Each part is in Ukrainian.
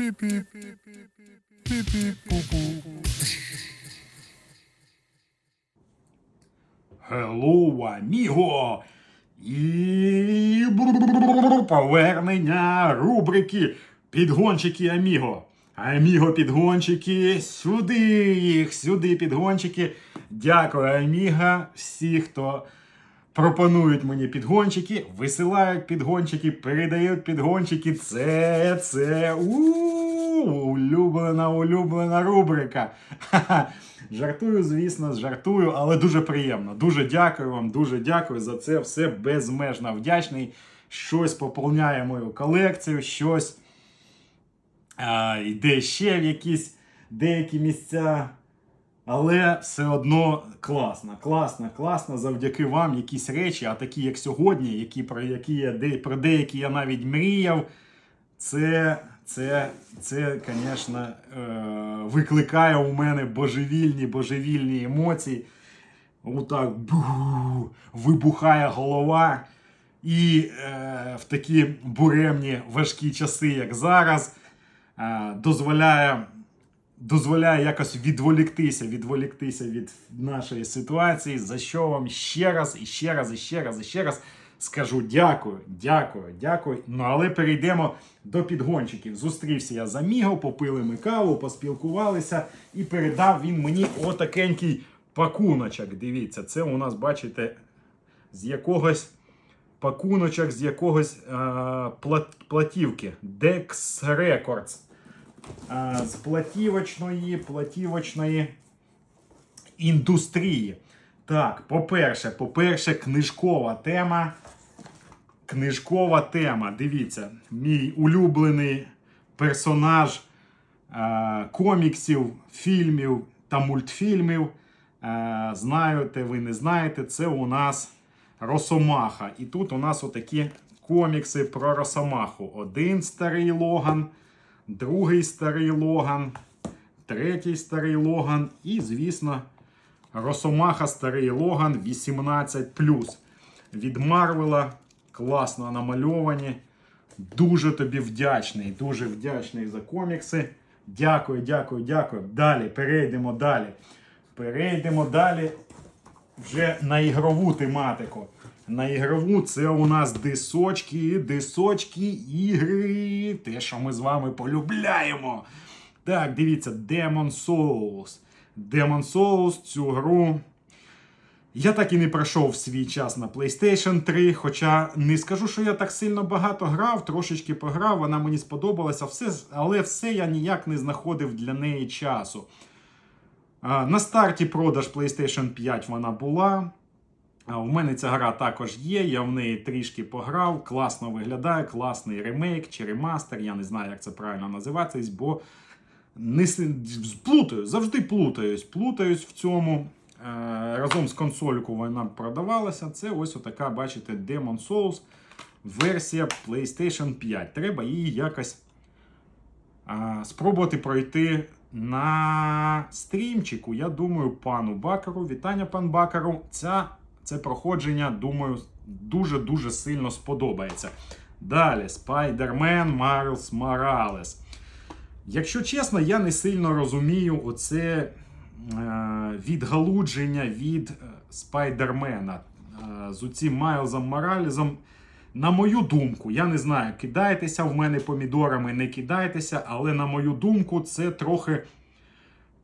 Пі-пі. Пі-пі. Пу-пу. Hello, amigo! І повернення рубрики Підгончики Аміго. Аміго підгончики, сюди їх, сюди підгончики. Дякую, Аміга, всі, хто пропонують мені підгончики, висилають підгончики, передають підгончики. Це, це у улюблена, улюблена рубрика. Жартую, звісно, жартую, але дуже приємно. Дуже дякую вам, дуже дякую за це. Все безмежно вдячний. Щось поповняє мою колекцію, щось а, йде ще в якісь деякі місця. Але все одно класно, класно, класно. Завдяки вам якісь речі, а такі, як сьогодні, які, про які я де, про деякі я навіть мріяв. Це, це, це, звісно, е, викликає у мене божевільні, божевільні емоції. Отак бу, вибухає голова. І е, в такі буремні важкі часи, як зараз, е, дозволяє, дозволяє якось відволіктися, відволіктися від нашої ситуації, за що вам ще раз, і ще раз, і ще раз, і ще раз скажу дякую, дякую, дякую. Ну але перейдемо до підгончиків. Зустрівся я з Аміго, попили ми каву, поспілкувалися, і передав він мені отакенький пакуночок. Дивіться, це у нас, бачите, з якогось пакуночок, з якогось е, плат, платівки. Dex Records. Е, з платівочної, платівочної індустрії. Так, по-перше, по-перше, книжкова тема. Книжкова тема. Дивіться, мій улюблений персонаж е, коміксів, фільмів та мультфільмів. Е, знаєте, ви не знаєте, це у нас Росомаха. І тут у нас отакі комікси про Росомаху. Один старий Логан, другий старий Логан, третій старий Логан і, звісно, Росомаха Старий Логан 18. Від Марвела. Класно намальовані. Дуже тобі вдячний. Дуже вдячний за комікси. Дякую, дякую, дякую. Далі, перейдемо далі. Перейдемо далі вже на ігрову тематику. На ігрову це у нас дисочки, дисочки, ігри. Те, що ми з вами полюбляємо. Так, дивіться, Demon Souls. Demon Souls, цю гру. Я так і не пройшов свій час на PlayStation 3. Хоча не скажу, що я так сильно багато грав, трошечки пограв, вона мені сподобалася, все, але все я ніяк не знаходив для неї часу. На старті продаж PlayStation 5 вона була. У мене ця гра також є, я в неї трішки пограв, класно виглядає, класний ремейк чи ремастер. Я не знаю, як це правильно називатись, бо не плутаю, завжди плутаюсь. Плутаюсь в цьому. Е, Разом з консолькою вона продавалася. Це ось отака, бачите, Demon Souls версія PlayStation 5. Треба її якось спробувати пройти на стрімчику. Я думаю, пану Бакару. Вітання, пан Бакару. Ця, це проходження, думаю, дуже-дуже сильно сподобається. Далі, Spider-Man Miles Morales. Якщо чесно, я не сильно розумію оце е, відгалудження від е, Спайдермена е, з оцим Майлзом Моралізом. На мою думку, я не знаю, кидайтеся в мене помідорами, не кидайтеся, але на мою думку, це трохи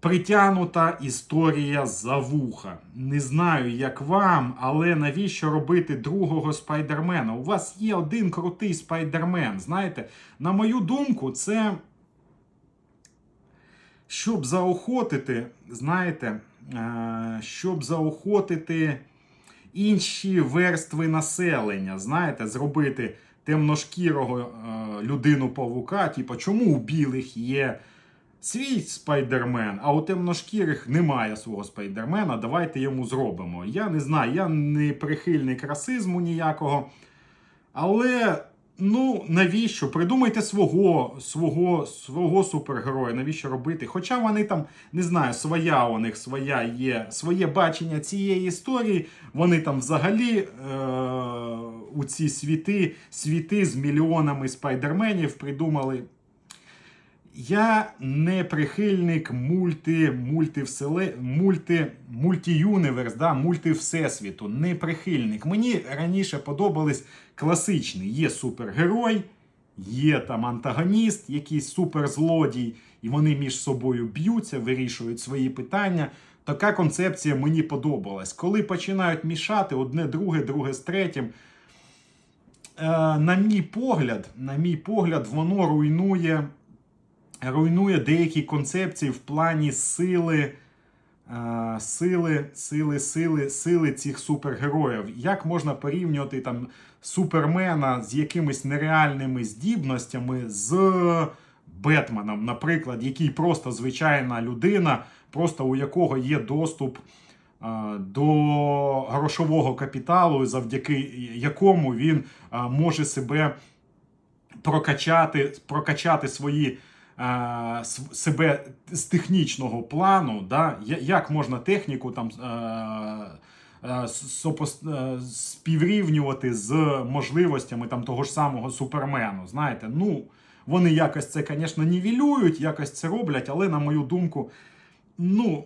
притягнута історія за вуха. Не знаю, як вам, але навіщо робити другого спайдермена? У вас є один крутий спайдермен. Знаєте, на мою думку, це щоб заохотити, знаєте, е, щоб заохотити інші верстви населення, знаєте, зробити темношкірого е, людину павука. Типу, чому у білих є свій спайдермен, а у темношкірих немає свого спайдермена. Давайте йому зробимо. Я не знаю, я не прихильник расизму ніякого. Але ну навіщо? Придумайте свого свого, свого супергероя, навіщо робити? Хоча вони там, не знаю, своя у них своя є, своє бачення цієї історії. Вони там взагалі е- у ці світи, світи з мільйонами спайдерменів придумали. Я не прихильник мульти, мультивселе, мульти, мультіюніверс, да, мультивсесвіту. Не прихильник. Мені раніше подобались класичні. Є супергерой, є там антагоніст, якийсь суперзлодій, і вони між собою б'ються, вирішують свої питання. Така концепція мені подобалась. Коли починають мішати одне друге, друге з третім, е, на мій погляд, на мій погляд, воно руйнує, руйнує деякі концепції в плані сили. е, Сили, сили, сили, сили цих супергероїв. Як можна порівнювати там Супермена з якимись нереальними здібностями з Бетменом, наприклад, який просто звичайна людина, просто у якого є доступ е, до грошового капіталу, завдяки якому він е, може себе прокачати, прокачати свої. Е, Себе з технічного плану, да? як можна техніку там е, е, співрівнювати з можливостями там того ж самого супермену. Знаєте, ну вони якось це, звісно, нівелюють, якось це роблять, але на мою думку, ну.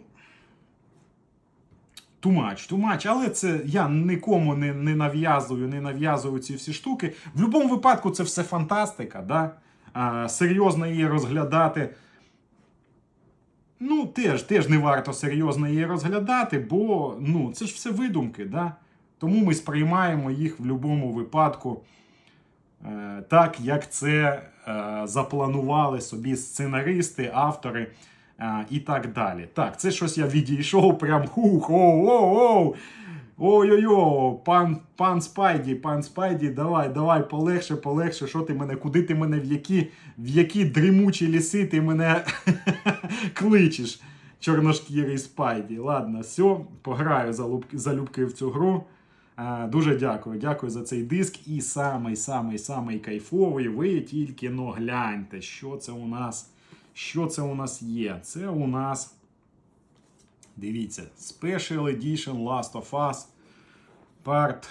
Тумач, тумач, але це я нікому не, не нав'язую, не нав'язую ці всі штуки. В будь-якому випадку це все фантастика, да? Серйозно її розглядати. Ну, теж, теж не варто серйозно її розглядати, бо ну, це ж все видумки, да? тому ми сприймаємо їх в будь-якому випадку е, так, як це е, запланували собі сценаристи, автори е, і так далі. Так, це щось я відійшов, прям хух, оу, оу, оу. Ой-ой-ой, пан, пан Спайді, пан Спайді, давай, давай, полегше, полегше. Що ти мене, куди ти мене, в які, в які дрімучі ліси ти мене кличеш, чорношкірий Спайді. Ладно, все, пограю залюбки, залюбки в цю гру. А, дуже дякую, дякую за цей диск. І самий, самий, самий кайфовий. Ви тільки но гляньте, що це у нас. Що це у нас є? Це у нас. Дивіться, Special Edition Last of Us Part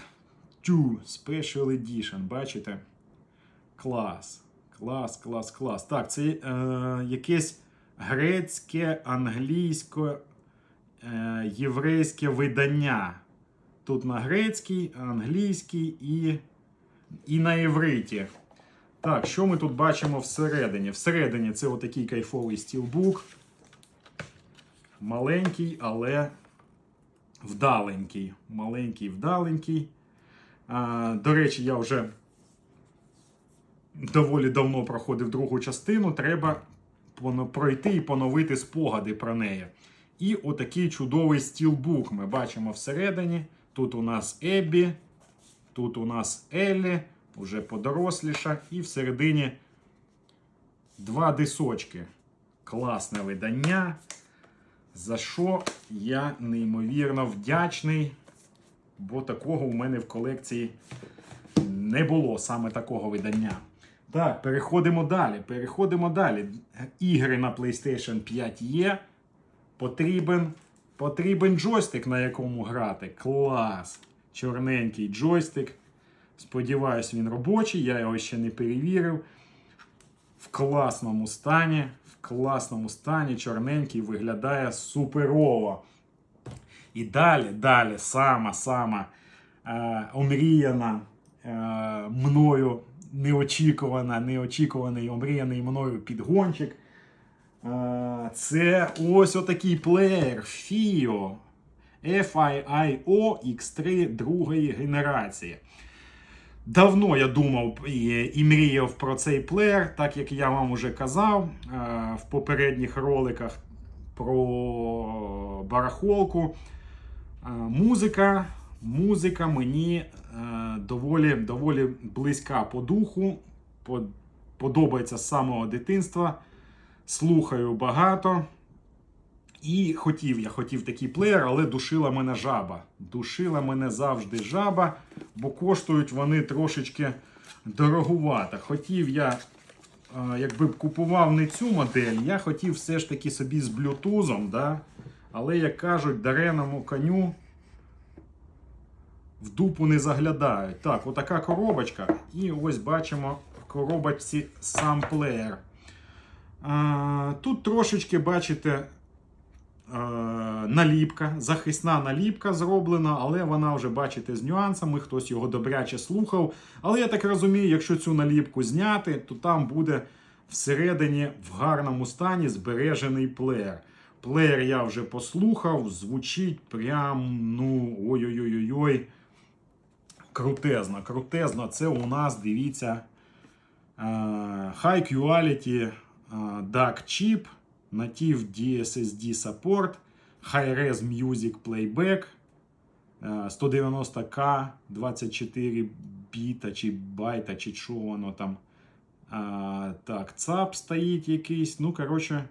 2. Special Edition. Бачите? Клас. Клас, клас, клас. Так, це е, якесь грецьке, англійське, е, єврейське видання. Тут на грецькій, англійській і, і на євриті. Так, що ми тут бачимо всередині? Всередині це отакий кайфовий стілбук. Маленький, але вдаленький. Маленький, вдаленький. А, до речі, я вже доволі давно проходив другу частину. Треба пройти і поновити спогади про неї. І отакий чудовий стілбук ми бачимо всередині. Тут у нас Еббі, тут у нас Еллі, уже подоросліша, і всередині два дисочки. Класне видання. За що я неймовірно вдячний, бо такого у мене в колекції не було саме такого видання. Так, переходимо далі. Переходимо далі. Ігри на PlayStation 5 є. Потрібен, потрібен джойстик, на якому грати. Клас! Чорненький джойстик. Сподіваюсь, він робочий, я його ще не перевірив. В класному стані. В класному стані чорненький виглядає суперово. І далі, далі, сама, сама е, омріяна е, мною, неочікувана, неочікуваний, омріяний мною підгончик. Е, це ось отакий плеєр FIO FIIO X3 другої генерації. Давно я думав і, і мріяв про цей плеєр, так як я вам уже казав е, в попередніх роликах про барахолку. Е, музика, музика мені е, доволі, доволі близька по духу, по- подобається з самого дитинства. Слухаю багато. І хотів, я хотів такий плеєр, але душила мене жаба. Душила мене завжди жаба, бо коштують вони трошечки дорогувато. Хотів я, е, якби купував не цю модель, я хотів все ж таки собі з блютузом, да? але, як кажуть, дареному коню в дупу не заглядають. Так, отака коробочка. І ось бачимо в коробочці сам плеєр. Тут трошечки, бачите, е, наліпка, захисна наліпка зроблена, але вона вже, бачите, з нюансами, хтось його добряче слухав. Але я так розумію, якщо цю наліпку зняти, то там буде всередині в гарному стані збережений плеєр. Плеєр я вже послухав, звучить прям, ну, ой-ой-ой-ой. Крутезно, крутезно. Це у нас, дивіться, е, High Quality е, DAC Chip, Native DSSD Support, High-Res Music Playback, е, 190К, 24 біта чи байта, чи що воно там. А, так, ЦАП стоїть якийсь. Ну, коротше,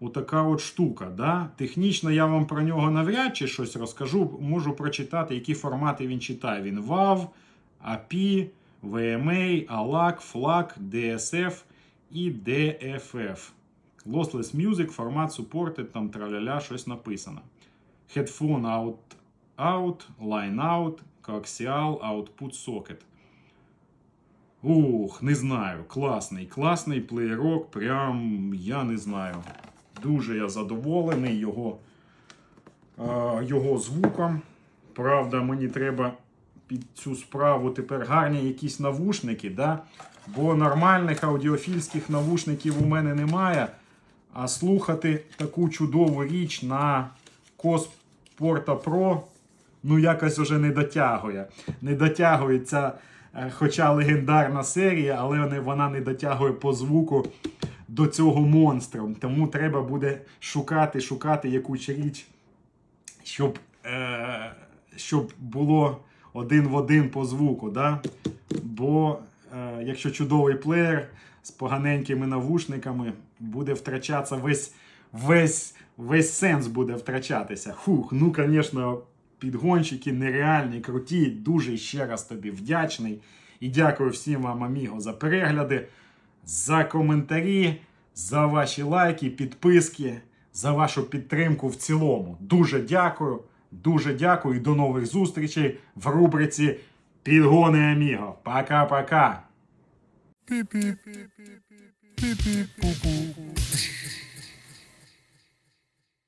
отака от штука. Да? Технічно я вам про нього навряд чи щось розкажу. Можу прочитати, які формати він читає. Він WAV, API, VMA, ALAC, FLAC, DSF і DFF. Lossless Music, формат supported, там траляля, щось написано. Headphone out, out, line out, coaxial, output socket. Ух, не знаю. Класний, класний плеєрок. Прям я не знаю. Дуже я задоволений його, е, його звуком. Правда, мені треба під цю справу тепер гарні якісь навушники, да? бо нормальних аудіофільських навушників у мене немає. А слухати таку чудову річ на Кос Porta Pro ну якось уже не дотягує. Не дотягує ця, е, хоча легендарна серія, але вона не дотягує по звуку до цього монстра. Тому треба буде шукати, шукати якусь річ, щоб, е, щоб було один в один по звуку. Да? Бо е, якщо чудовий плеєр з поганенькими навушниками, буде втрачатися весь, весь, весь сенс буде втрачатися. Фух, ну, звісно, підгонщики нереальні, круті. Дуже ще раз тобі вдячний. І дякую всім вам, аміго, за перегляди, за коментарі, за ваші лайки, підписки, за вашу підтримку в цілому. Дуже дякую. Дуже дякую і до нових зустрічей в рубриці Підгони Аміго. Пока-пока. Пі-пі. Пі-пі-пу-пу.